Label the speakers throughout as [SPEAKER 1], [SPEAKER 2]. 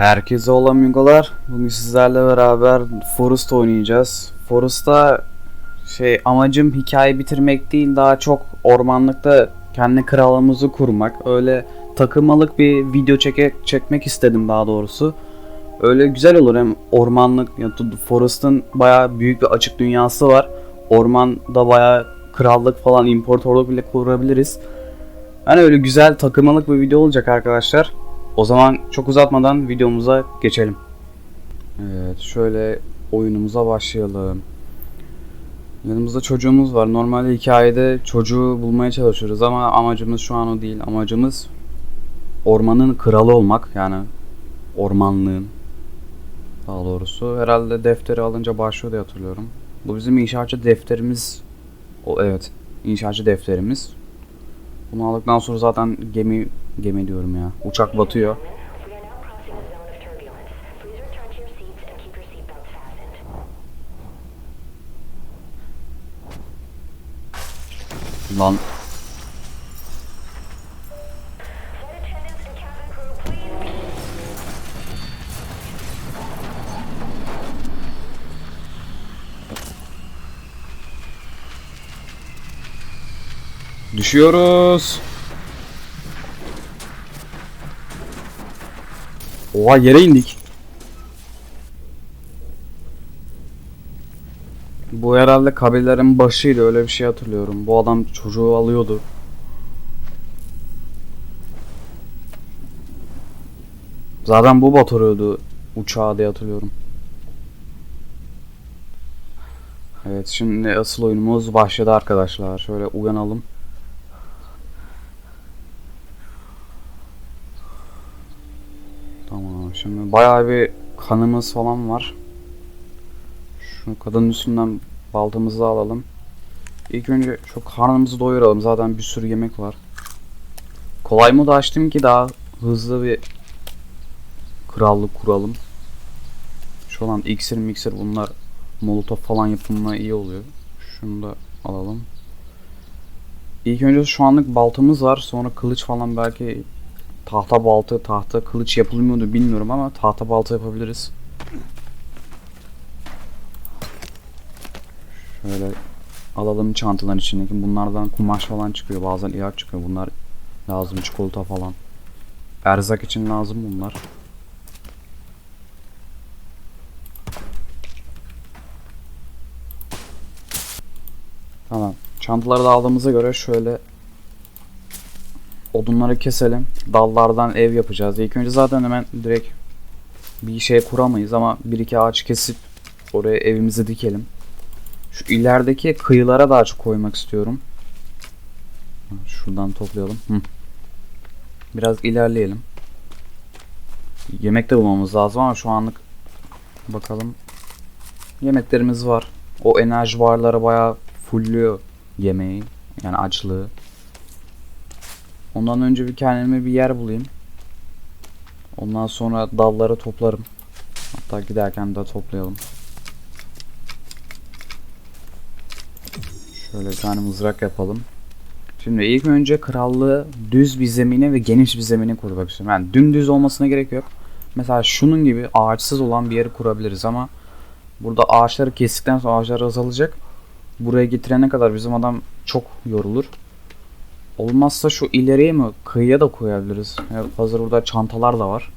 [SPEAKER 1] Herkese olan amigolar. Bugün sizlerle beraber Forest oynayacağız. Forest'ta şey amacım hikaye bitirmek değil daha çok ormanlıkta kendi kralımızı kurmak. Öyle takılmalık bir video çeke, çekmek istedim daha doğrusu. Öyle güzel olur hem ormanlık ya Forest'ın bayağı büyük bir açık dünyası var. Ormanda bayağı krallık falan imparatorluk bile kurabiliriz. Hani öyle güzel takılmalık bir video olacak arkadaşlar. O zaman çok uzatmadan videomuza geçelim. Evet şöyle oyunumuza başlayalım. Yanımızda çocuğumuz var. Normalde hikayede çocuğu bulmaya çalışıyoruz ama amacımız şu an o değil. Amacımız ormanın kralı olmak. Yani ormanlığın daha doğrusu. Herhalde defteri alınca başlıyor diye hatırlıyorum. Bu bizim inşaatçı defterimiz. O evet. inşaatçı defterimiz. Bunu aldıktan sonra zaten gemi gemi diyorum ya. Uçak batıyor.
[SPEAKER 2] We
[SPEAKER 1] düşüyoruz. Oha yere indik. Bu herhalde kabilelerin başıydı öyle bir şey hatırlıyorum. Bu adam çocuğu alıyordu. Zaten bu batırıyordu uçağı diye hatırlıyorum. Evet şimdi asıl oyunumuz başladı arkadaşlar. Şöyle uyanalım. Tamam şimdi bayağı bir kanımız falan var. Şu kadının üstünden baltamızı alalım. İlk önce şu karnımızı doyuralım. Zaten bir sürü yemek var. Kolay modu açtım ki daha hızlı bir krallık kuralım. Şu an iksir miksir bunlar molotof falan yapımına iyi oluyor. Şunu da alalım. İlk önce şu anlık baltamız var. Sonra kılıç falan belki tahta balta, tahta kılıç yapılmıyordu bilmiyorum ama tahta balta yapabiliriz. Şöyle alalım çantaların içindeki. Bunlardan kumaş falan çıkıyor. Bazen ilaç çıkıyor. Bunlar lazım. Çikolata falan. Erzak için lazım bunlar. Tamam. Çantaları da aldığımıza göre şöyle odunları keselim. Dallardan ev yapacağız. İlk önce zaten hemen direkt bir şey kuramayız ama bir iki ağaç kesip oraya evimizi dikelim. Şu ilerideki kıyılara da ağaç koymak istiyorum. Şuradan toplayalım. Hı. Biraz ilerleyelim. Yemek de bulmamız lazım ama şu anlık bakalım. Yemeklerimiz var. O enerji barları bayağı fullüyor yemeği. Yani açlığı. Ondan önce bir kendime bir yer bulayım. Ondan sonra dalları toplarım. Hatta giderken de toplayalım. Şöyle bir tane mızrak yapalım. Şimdi ilk önce krallığı düz bir zemine ve geniş bir zemine kurmak istiyorum. Yani dümdüz olmasına gerek yok. Mesela şunun gibi ağaçsız olan bir yeri kurabiliriz ama burada ağaçları kestikten sonra ağaçlar azalacak. Buraya getirene kadar bizim adam çok yorulur. Olmazsa şu ileriye mi kıyıya da koyabiliriz. Evet, hazır burada çantalar da var.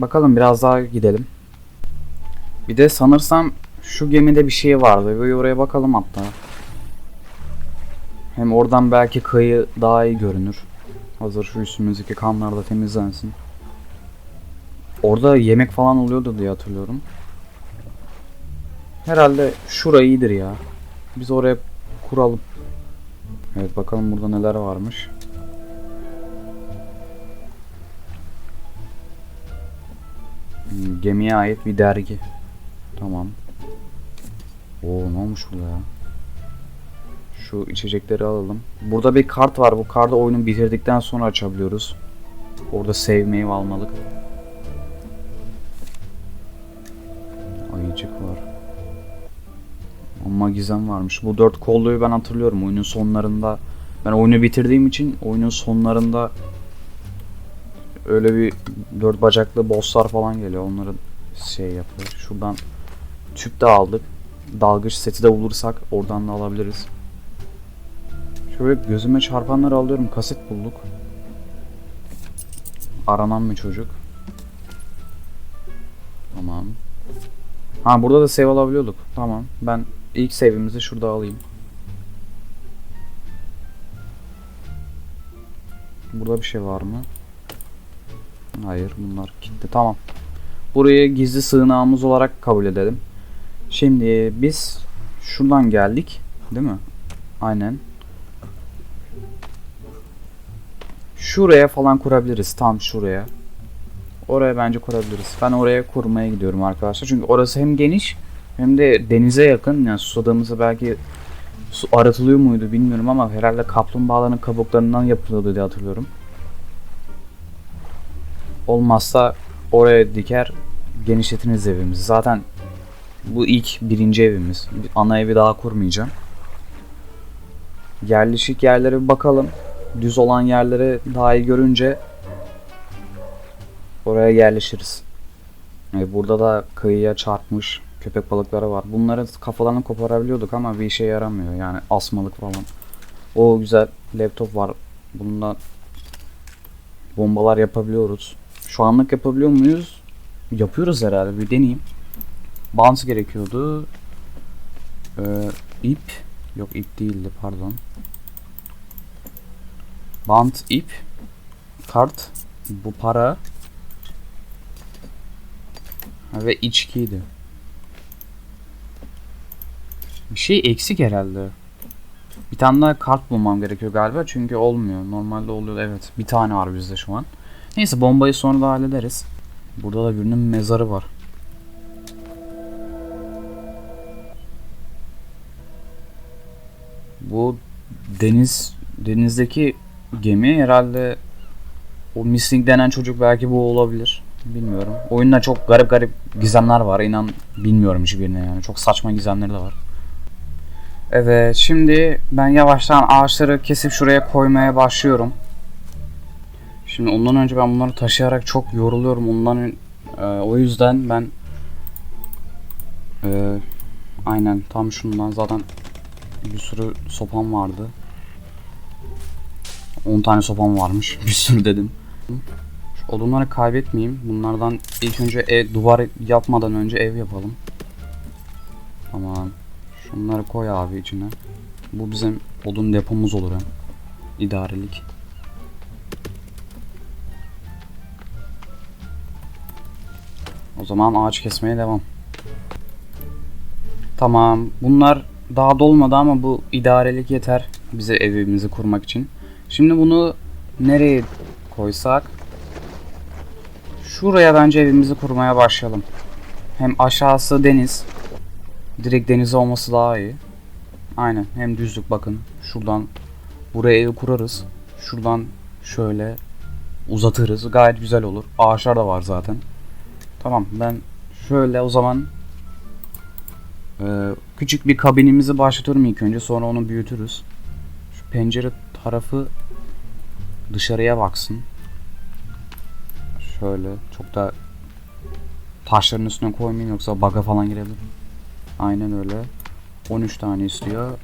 [SPEAKER 1] Bakalım biraz daha gidelim. Bir de sanırsam şu gemide bir şey vardı. Bir oraya bakalım hatta. Hem oradan belki kıyı daha iyi görünür. Hazır şu üstümüzdeki kanlar da temizlensin. Orada yemek falan oluyordu diye hatırlıyorum. Herhalde şurayı iyidir ya. Biz oraya kuralım. Evet bakalım burada neler varmış. Hmm, Gemiye ait bir dergi. Tamam. Oo ne olmuş burada ya? Şu içecekleri alalım. Burada bir kart var. Bu kartı oyunu bitirdikten sonra açabiliyoruz. Orada sevmeyi almalık. Ayıcık var. Ama gizem varmış. Bu dört kolluyu ben hatırlıyorum oyunun sonlarında. Ben oyunu bitirdiğim için oyunun sonlarında öyle bir dört bacaklı bosslar falan geliyor. Onları şey yapıyor. Şuradan tüp de aldık. Dalgıç seti de bulursak oradan da alabiliriz. Şöyle gözüme çarpanları alıyorum. Kaset bulduk. Aranan bir çocuk. Tamam. Ha burada da save alabiliyorduk. Tamam. Ben ilk save'imizi şurada alayım. Burada bir şey var mı? Hayır bunlar gitti. Tamam. Burayı gizli sığınağımız olarak kabul edelim. Şimdi biz şuradan geldik. Değil mi? Aynen. Şuraya falan kurabiliriz. Tam şuraya. Oraya bence kurabiliriz. Ben oraya kurmaya gidiyorum arkadaşlar. Çünkü orası hem geniş hem de denize yakın. Yani susadığımızda belki su aratılıyor muydu bilmiyorum ama herhalde kaplumbağaların kabuklarından yapılıyordu diye hatırlıyorum. Olmazsa oraya diker genişletiniz evimizi. Zaten bu ilk birinci evimiz. Ana evi daha kurmayacağım. Yerleşik yerlere bir bakalım. Düz olan yerleri daha iyi görünce oraya yerleşiriz. Burada da kıyıya çarpmış köpek balıkları var. Bunları kafalarını koparabiliyorduk ama bir işe yaramıyor. Yani asmalık falan. O güzel laptop var. Bundan bombalar yapabiliyoruz. Şu anlık yapabiliyor muyuz? Yapıyoruz herhalde. Bir deneyeyim. Bounce gerekiyordu. Ee, ip. Yok ip değildi pardon. Bant ip. Kart. Bu para. Ve içkiydi. Bir şey eksik herhalde. Bir tane daha kart bulmam gerekiyor galiba çünkü olmuyor. Normalde oluyor evet. Bir tane var bizde şu an. Neyse bombayı sonra da hallederiz. Burada da birinin mezarı var. Bu deniz denizdeki gemi herhalde o missing denen çocuk belki bu olabilir. Bilmiyorum. Oyunda çok garip garip gizemler var. İnan bilmiyorum hiçbirine yani. Çok saçma gizemleri de var. Evet şimdi ben yavaştan ağaçları kesip şuraya koymaya başlıyorum. Şimdi ondan önce ben bunları taşıyarak çok yoruluyorum. Ondan e, o yüzden ben e, aynen tam şundan zaten bir sürü sopam vardı. 10 tane sopam varmış. Bir sürü dedim. Şu odunları kaybetmeyeyim. Bunlardan ilk önce ev, duvar yapmadan önce ev yapalım. Tamam. Şunları koy abi içine. Bu bizim odun depomuz olur hem. İdarelik. O zaman ağaç kesmeye devam. Tamam. Bunlar daha dolmadı ama bu idarelik yeter bize evimizi kurmak için. Şimdi bunu nereye koysak? Şuraya bence evimizi kurmaya başlayalım. Hem aşağısı deniz. Direkt denize olması daha iyi. Aynen. Hem düzlük bakın. Şuradan buraya ev kurarız. Şuradan şöyle uzatırız. Gayet güzel olur. Ağaçlar da var zaten. Tamam ben şöyle o zaman e, küçük bir kabinimizi başlatıyorum ilk önce. Sonra onu büyütürüz. Şu pencere tarafı dışarıya baksın. Şöyle çok da taşların üstüne koymayayım yoksa baga falan girebilir. Aynen öyle. 13 tane istiyor.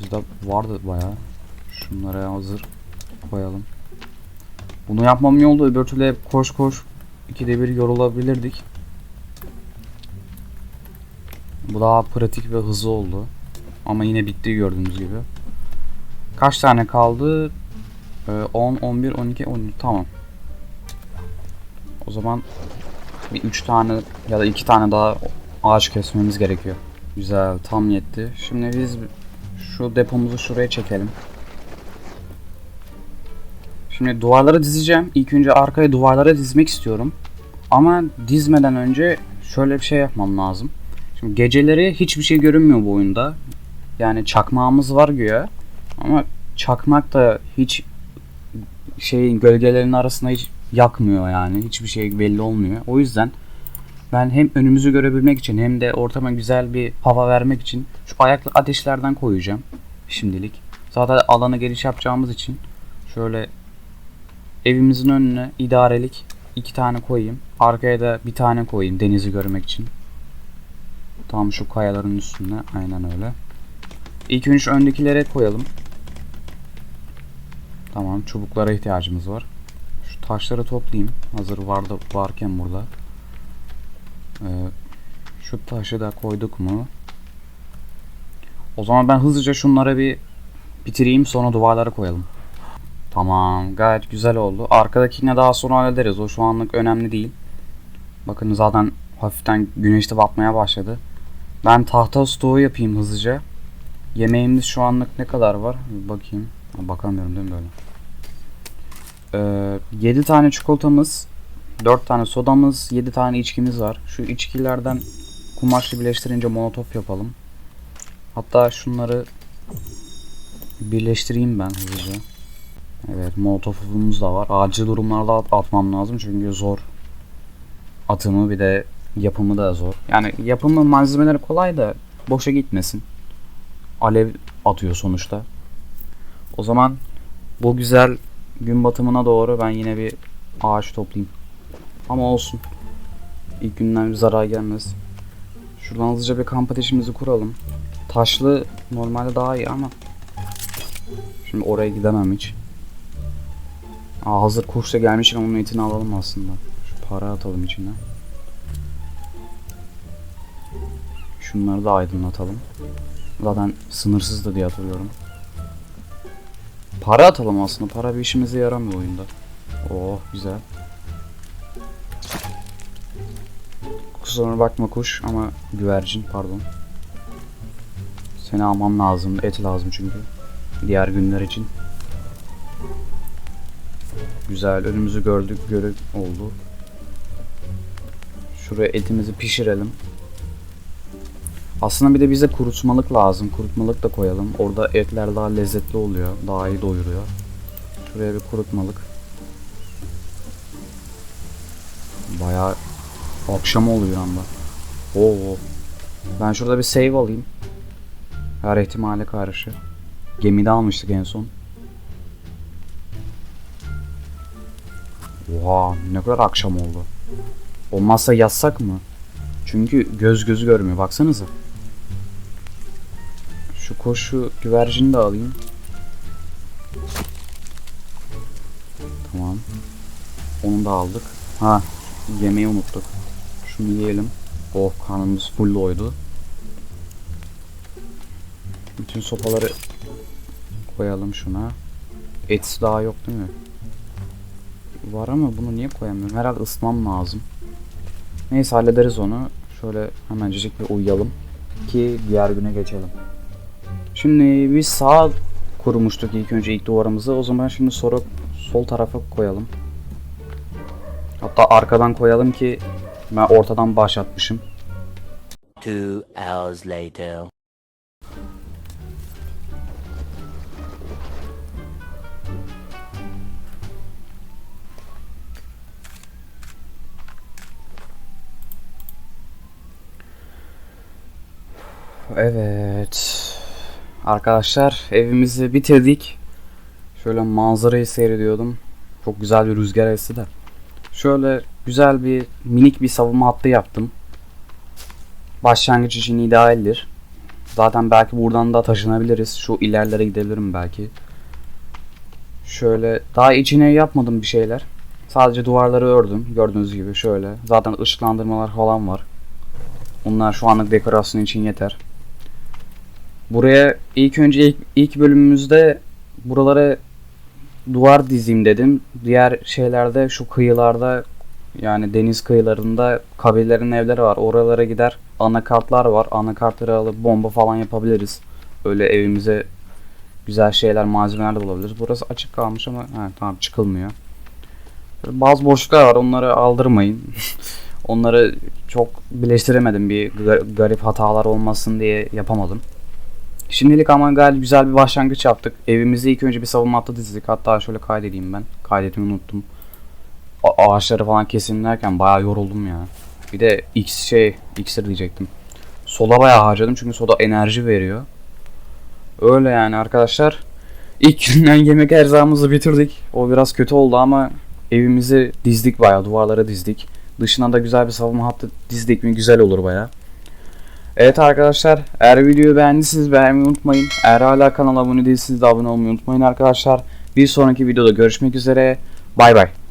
[SPEAKER 1] Bizde vardı bayağı. Şunlara hazır koyalım. Bunu yapmam iyi oldu. Öbür türlü hep koş koş ikide bir yorulabilirdik. Bu daha pratik ve hızlı oldu. Ama yine bitti gördüğünüz gibi. Kaç tane kaldı? Ee, 10, 11, 12, 13. Tamam. O zaman bir 3 tane ya da 2 tane daha ağaç kesmemiz gerekiyor. Güzel, tam yetti. Şimdi biz şu depomuzu şuraya çekelim. Şimdi duvarlara dizeceğim. İlk önce arkaya duvarlara dizmek istiyorum. Ama dizmeden önce şöyle bir şey yapmam lazım. Şimdi geceleri hiçbir şey görünmüyor bu oyunda. Yani çakmağımız var güya. Ama çakmak da hiç şeyin gölgelerin arasında hiç yakmıyor yani. Hiçbir şey belli olmuyor. O yüzden ben hem önümüzü görebilmek için hem de ortama güzel bir hava vermek için şu ayaklı ateşlerden koyacağım şimdilik. Zaten alanı geniş yapacağımız için şöyle evimizin önüne idarelik iki tane koyayım. Arkaya da bir tane koyayım denizi görmek için. Tam şu kayaların üstünde. Aynen öyle. İlk önce öndekilere koyalım. Tamam çubuklara ihtiyacımız var. Şu taşları toplayayım. Hazır vardı varken burada. Ee, şu taşı da koyduk mu? O zaman ben hızlıca şunlara bir bitireyim sonra duvarlara koyalım. Tamam gayet güzel oldu. Arkadakine daha sonra hallederiz. O şu anlık önemli değil. Bakın zaten hafiften güneş de batmaya başladı. Ben tahta stoğu yapayım hızlıca. Yemeğimiz şu anlık ne kadar var? Bir bakayım. Bakamıyorum değil mi böyle? Ee, 7 tane çikolatamız, 4 tane sodamız, 7 tane içkimiz var. Şu içkilerden kumaşla birleştirince molotof yapalım. Hatta şunları birleştireyim ben hızlıca. Evet molotofumuz da var. Acil durumlarda at- atmam lazım çünkü zor. Atımı bir de yapımı da zor. Yani yapımı malzemeleri kolay da boşa gitmesin. Alev atıyor sonuçta. O zaman bu güzel gün batımına doğru ben yine bir ağaç toplayayım. Ama olsun. İlk günden bir zarar gelmez. Şuradan hızlıca bir kamp ateşimizi kuralım. Taşlı normalde daha iyi ama Şimdi oraya gidemem hiç. Aa, hazır kuş da gelmişken onun etini alalım aslında. Şu para atalım içine. Şunları da aydınlatalım. Zaten sınırsızdı diye hatırlıyorum. Para atalım aslında. Para bir işimize yaramıyor oyunda. Oh güzel. Kusuruna bakma kuş ama güvercin pardon. Seni almam lazım. Et lazım çünkü. Diğer günler için. Güzel. Önümüzü gördük. Görük oldu. Şuraya etimizi pişirelim. Aslında bir de bize kurutmalık lazım. Kurutmalık da koyalım. Orada etler daha lezzetli oluyor. Daha iyi doyuruyor. Şuraya bir kurutmalık. Bayağı akşam oluyor anda. Oo. Ben şurada bir save alayım. Her ihtimale karşı. Gemide almıştık en son. Oha ne kadar akşam oldu. Olmazsa yatsak mı? Çünkü göz gözü görmüyor. Baksanıza. Şu koşu güvercini de alayım. Tamam. Onu da aldık. Ha yemeği unuttuk. Şunu yiyelim. Oh karnımız full doydu. Bütün sopaları koyalım şuna. Et daha yok değil mi? Var ama bunu niye koyamıyorum? Herhalde ısıtmam lazım. Neyse hallederiz onu. Şöyle hemencecik bir uyuyalım. Ki diğer güne geçelim. Şimdi biz sağ kurmuştuk ilk önce ilk duvarımızı. O zaman şimdi sonra sol tarafa koyalım. Hatta arkadan koyalım ki ben ortadan başlatmışım.
[SPEAKER 3] Two hours later.
[SPEAKER 1] Evet. Arkadaşlar evimizi bitirdik. Şöyle manzarayı seyrediyordum. Çok güzel bir rüzgar esti de. Şöyle güzel bir minik bir savunma hattı yaptım. Başlangıç için idealdir. Zaten belki buradan da taşınabiliriz. Şu ilerlere gidebilirim belki. Şöyle daha içine yapmadım bir şeyler. Sadece duvarları ördüm. Gördüğünüz gibi şöyle. Zaten ışıklandırmalar falan var. Bunlar şu anlık dekorasyon için yeter. Buraya ilk önce ilk, ilk bölümümüzde buralara duvar dizeyim dedim. Diğer şeylerde şu kıyılarda yani deniz kıyılarında kabilelerin evleri var. Oralara gider anakartlar var. Anakartları alıp bomba falan yapabiliriz. Öyle evimize güzel şeyler, malzemeler de bulabiliriz. Burası açık kalmış ama ha, tamam çıkılmıyor. Bazı boşluklar var. Onları aldırmayın. Onları çok birleştiremedim. Bir gar- garip hatalar olmasın diye yapamadım. Şimdilik ama gayet güzel bir başlangıç yaptık. Evimizi ilk önce bir savunma hattı dizdik. Hatta şöyle kaydedeyim ben. Kaydetmeyi unuttum. Ağaçları falan kesin derken bayağı yoruldum ya. Bir de X şey, iksir diyecektim. Soda bayağı harcadım çünkü soda enerji veriyor. Öyle yani arkadaşlar. İlk günden yemek erzağımızı bitirdik. O biraz kötü oldu ama evimizi dizdik bayağı duvarlara dizdik. Dışına da güzel bir savunma hattı dizdik mi güzel olur bayağı. Evet arkadaşlar eğer videoyu beğendiyseniz beğenmeyi unutmayın. Eğer hala kanala abone değilseniz de abone olmayı unutmayın arkadaşlar. Bir sonraki videoda görüşmek üzere. Bay bay.